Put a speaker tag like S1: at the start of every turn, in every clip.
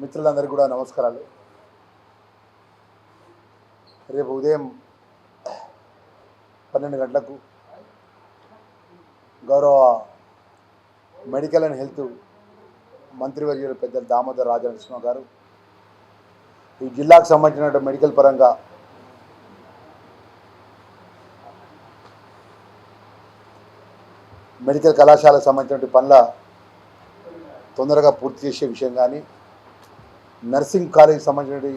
S1: మిత్రులందరికీ కూడా నమస్కారాలు. రేపు ఉదయం పన్నెండు గంటలకు గౌరవ మెడికల్ అండ్ హెల్త్ మంత్రివర్యులు పెద్దలు దామోదర్ రాజనరసింహ గారు ఈ జిల్లాకు సంబంధించిన మెడికల్ పరంగా మెడికల్ కళాశాలకు సంబంధించిన పనుల తొందరగా పూర్తి చేసే విషయం కానీ నర్సింగ్ కాలేజీకి సంబంధించిన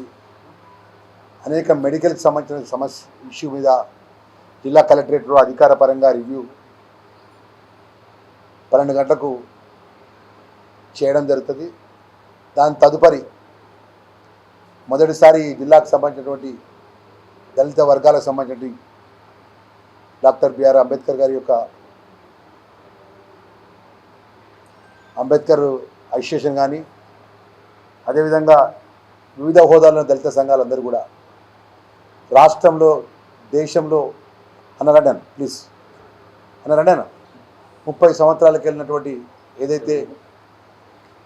S1: అనేక మెడికల్కి సంబంధించిన సమస్య ఇష్యూ మీద జిల్లా కలెక్టరేట్లో అధికారపరంగా రివ్యూ పన్నెండు గంటలకు చేయడం జరుగుతుంది. దాని తదుపరి మొదటిసారి జిల్లాకు సంబంధించినటువంటి దళిత వర్గాలకు సంబంధించిన డాక్టర్ బిఆర్ అంబేద్కర్ గారి యొక్క అంబేద్కర్ అసోసియేషన్ కానీ అదేవిధంగా వివిధ హోదాల్లో దళిత సంఘాలందరూ కూడా రాష్ట్రంలో దేశంలో అన్నరండన్ ప్లీజ్ అన్నరండన్ ముప్పై సంవత్సరాలకు వెళ్ళినటువంటి ఏదైతే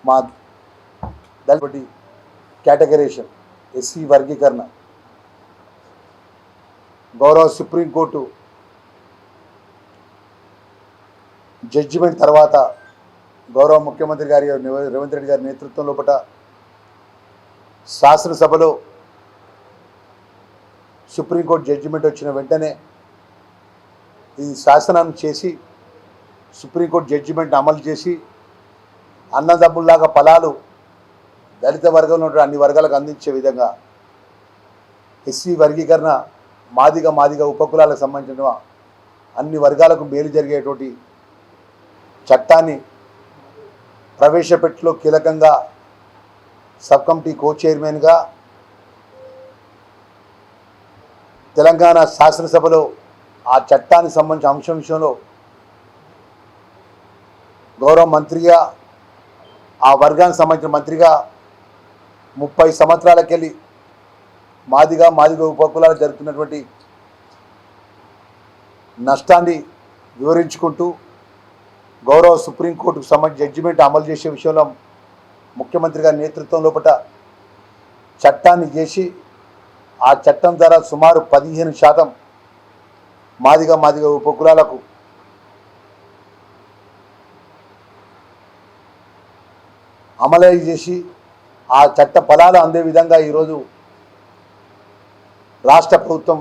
S1: మా దళిత కేటగరేషన్ ఎస్సీ వర్గీకరణ గౌరవ సుప్రీంకోర్టు జడ్జిమెంట్ తర్వాత గౌరవ ముఖ్యమంత్రి గారి రేవంత్ రెడ్డి గారి నేతృత్వంలో పట్టా శాసనసభలో సుప్రీంకోర్టు జడ్జిమెంట్ వచ్చిన వెంటనే ఈ శాసనం చేసి సుప్రీంకోర్టు జడ్జిమెంట్ అమలు చేసి అన్నదమ్ముల్లాగా ఫలాలు దళిత వర్గంలో అన్ని వర్గాలకు అందించే విధంగా ఎస్సీ వర్గీకరణ మాదిగ మాదిగ ఉపకులాలకు సంబంధించిన అన్ని వర్గాలకు మేలు జరిగేటువంటి చట్టాన్ని ప్రవేశపెట్టులో కీలకంగా సబ్ కమిటీ కో చైర్మన్గా తెలంగాణ శాసనసభలో ఆ చట్టానికి సంబంధించిన అంశం విషయంలో గౌరవ మంత్రిగా ఆ వర్గానికి సంబంధించిన మంత్రిగా ముప్పై సంవత్సరాలకెళ్ళి మాదిగా మాదిగ ఉపకులాలు జరుగుతున్నటువంటి నష్టాన్ని వివరించుకుంటూ గౌరవ సుప్రీంకోర్టుకు సంబంధించి జడ్జిమెంట్ అమలు చేసే విషయంలో ముఖ్యమంత్రి గారి నేతృత్వం లోపల చట్టాన్ని చేసి ఆ చట్టం ద్వారా సుమారు పదిహేను శాతం మాదిగా మాదిగా ఉపకులాలకు అమలై చేసి ఆ చట్ట ఫలాలు అందే విధంగా ఈరోజు రాష్ట్ర ప్రభుత్వం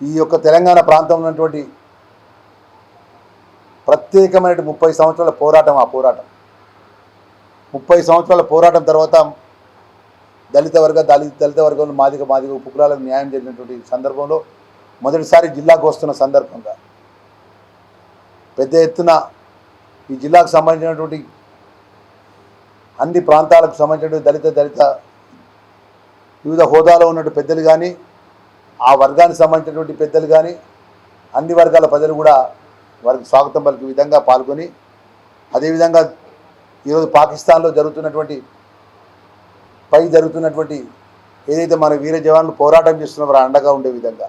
S1: ఈ యొక్క తెలంగాణ ప్రాంతంలో ఉన్నటువంటి ప్రత్యేకమైన ముప్పై సంవత్సరాల పోరాటం ఆ పోరాటం. ముప్పై సంవత్సరాల పోరాటం తర్వాత దళిత వర్గ దళిత దళిత వర్గంలో మాదిక మాదిగ ఉపకులాలకు న్యాయం జరిగినటువంటి సందర్భంలో మొదటిసారి జిల్లాకు వస్తున్న సందర్భంగా పెద్ద ఎత్తున ఈ జిల్లాకు సంబంధించినటువంటి అన్ని ప్రాంతాలకు సంబంధించినటువంటి దళిత దళిత వివిధ హోదాలో ఉన్నటువంటి పెద్దలు కానీ ఆ వర్గానికి సంబంధించినటువంటి పెద్దలు కానీ అన్ని వర్గాల ప్రజలు కూడా వారికి స్వాగతం పలికే విధంగా పాల్గొని అదేవిధంగా ఈరోజు పాకిస్తాన్లో జరుగుతున్నటువంటి పై జరుగుతున్నటువంటి ఏదైతే మన వీర జవాన్లు పోరాటం చేస్తున్నారో అండగా ఉండే విధంగా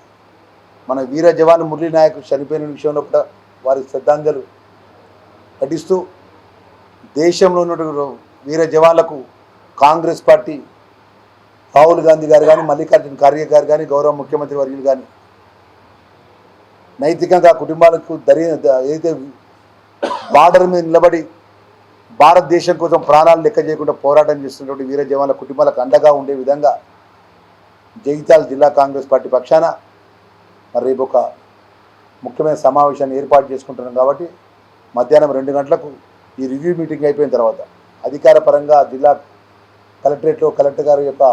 S1: మన వీర జవాన్ మురళీ నాయక్ చనిపోయిన విషయంలో కూడా వారి శ్రద్ధాంజలు ఘటిస్తూ దేశంలో ఉన్నటువంటి వీర జవాన్లకు కాంగ్రెస్ పార్టీ రాహుల్ గాంధీ గారు కానీ మల్లికార్జున ఖార్గే గారు కానీ గౌరవ ముఖ్యమంత్రి వర్యులు కానీ నైతికంగా కుటుంబాలకు దరి ఏదైతే బార్డర్ మీద నిలబడి భారతదేశం కోసం ప్రాణాలు లెక్క చేయకుండా పోరాటం చేస్తున్నటువంటి వీర జవాన్ల కుటుంబాలకు అండగా ఉండే విధంగా జగిత్యాల జిల్లా కాంగ్రెస్ పార్టీ పక్షాన మరి రేపు ఒక ముఖ్యమైన సమావేశాన్ని ఏర్పాటు చేసుకుంటున్నాం కాబట్టి మధ్యాహ్నం రెండు గంటలకు ఈ రివ్యూ మీటింగ్ అయిపోయిన తర్వాత అధికారపరంగా జిల్లా కలెక్టరేట్లో కలెక్టర్ గారి యొక్క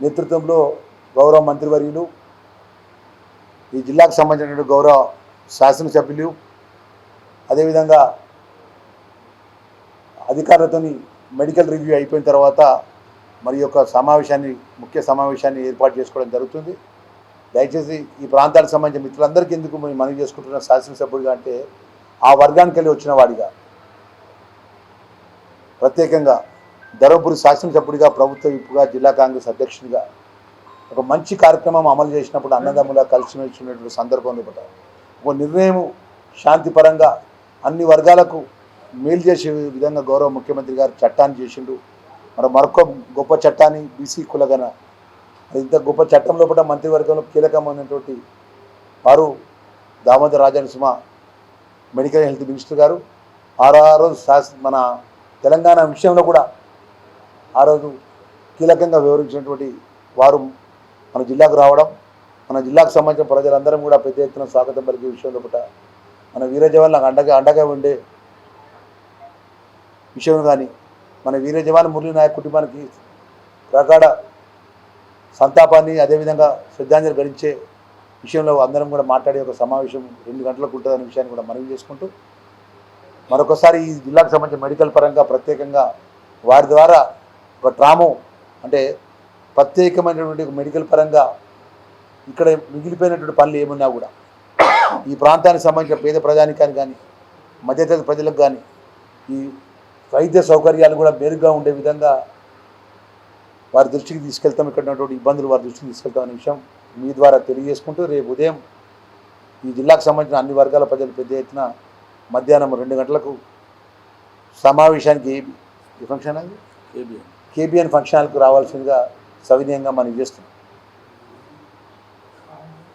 S1: నేతృత్వంలో గౌరవ మంత్రివర్యులు ఈ జిల్లాకు సంబంధించినటువంటి గౌరవ శాసనసభ్యులు అదేవిధంగా అధికారులతోని మెడికల్ రివ్యూ అయిపోయిన తర్వాత మరి యొక్క సమావేశాన్ని ముఖ్య సమావేశాన్ని ఏర్పాటు చేసుకోవడం జరుగుతుంది. దయచేసి ఈ ప్రాంతానికి సంబంధించిన మిత్రులందరికీ ఎందుకు మేము మనవి చేసుకుంటున్న శాసనసభ్యుడిగా అంటే ఆ వర్గానికి వెళ్ళి వచ్చిన వాడిగా. ప్రత్యేకంగా ధర్మపురి శాసనసభ్యుడిగా ప్రభుత్వ విప్పుగా జిల్లా కాంగ్రెస్ అధ్యక్షుడిగా ఒక మంచి కార్యక్రమం అమలు చేసినప్పుడు అన్నదమ్ముల కలిసిమెలిసినటువంటి సందర్భంలో ఒక నిర్ణయం శాంతిపరంగా అన్ని వర్గాలకు మేలు చేసే విధంగా గౌరవ ముఖ్యమంత్రి గారు చట్టాన్ని చేసిండు. మరి మరొక గొప్ప చట్టాన్ని బీసీ కులగన. ఇంత గొప్ప చట్టం లోపల మంత్రివర్గంలో కీలకమైనటువంటి వారు Damodara Rajanarasimha medical health minister గారు. ఆరు ఆ రోజు శాస్ మన తెలంగాణ విషయంలో కూడా ఆ రోజు కీలకంగా వివరించినటువంటి వారు మన జిల్లాకు రావడం. మన జిల్లాకు సంబంధించిన ప్రజలందరం కూడా పెద్ద ఎత్తున స్వాగతం పలికే విషయంలో కూడా మన వీర అండగా అండగా ఉండే విషయం కానీ మన వీర జవాన్ మురళీ నాయక్ కుటుంబానికి ప్రగాఢ సంతాపాన్ని అదేవిధంగా శ్రద్ధాంజలి గడించే విషయంలో అందరం కూడా మాట్లాడే ఒక సమావేశం రెండు గంటలకు ఉంటుందనే విషయాన్ని కూడా మనవి చేసుకుంటూ మరొకసారి ఈ జిల్లాకు సంబంధించిన మెడికల్ పరంగా ప్రత్యేకంగా వారి ద్వారా ఒక ట్రామో అంటే ప్రత్యేకమైనటువంటి మెడికల్ పరంగా ఇక్కడ మిగిలిపోయినటువంటి పనులు ఏమున్నా కూడా ఈ ప్రాంతానికి సంబంధించిన పేద ప్రజానికానికి కానీ మధ్యతరగతి ప్రజలకు కానీ ఈ వైద్య సౌకర్యాలు కూడా మెరుగ్గా ఉండే విధంగా వారి దృష్టికి తీసుకెళ్తాం. ఇక్కడ ఉన్నటువంటి ఇబ్బందులు వారి దృష్టికి తీసుకెళ్తాం అనే విషయం మీ ద్వారా తెలియజేసుకుంటూ రేపు ఉదయం ఈ జిల్లాకు సంబంధించిన అన్ని వర్గాల ప్రజలు పెద్ద ఎత్తున మధ్యాహ్నం రెండు గంటలకు సమావేశానికి ఏ ఏ ఫంక్షన్ అది? కేబిఎన్. ఫంక్షన్ హాల్కు రావాల్సిందిగా సవినయంగా మనం చేస్తున్నాం.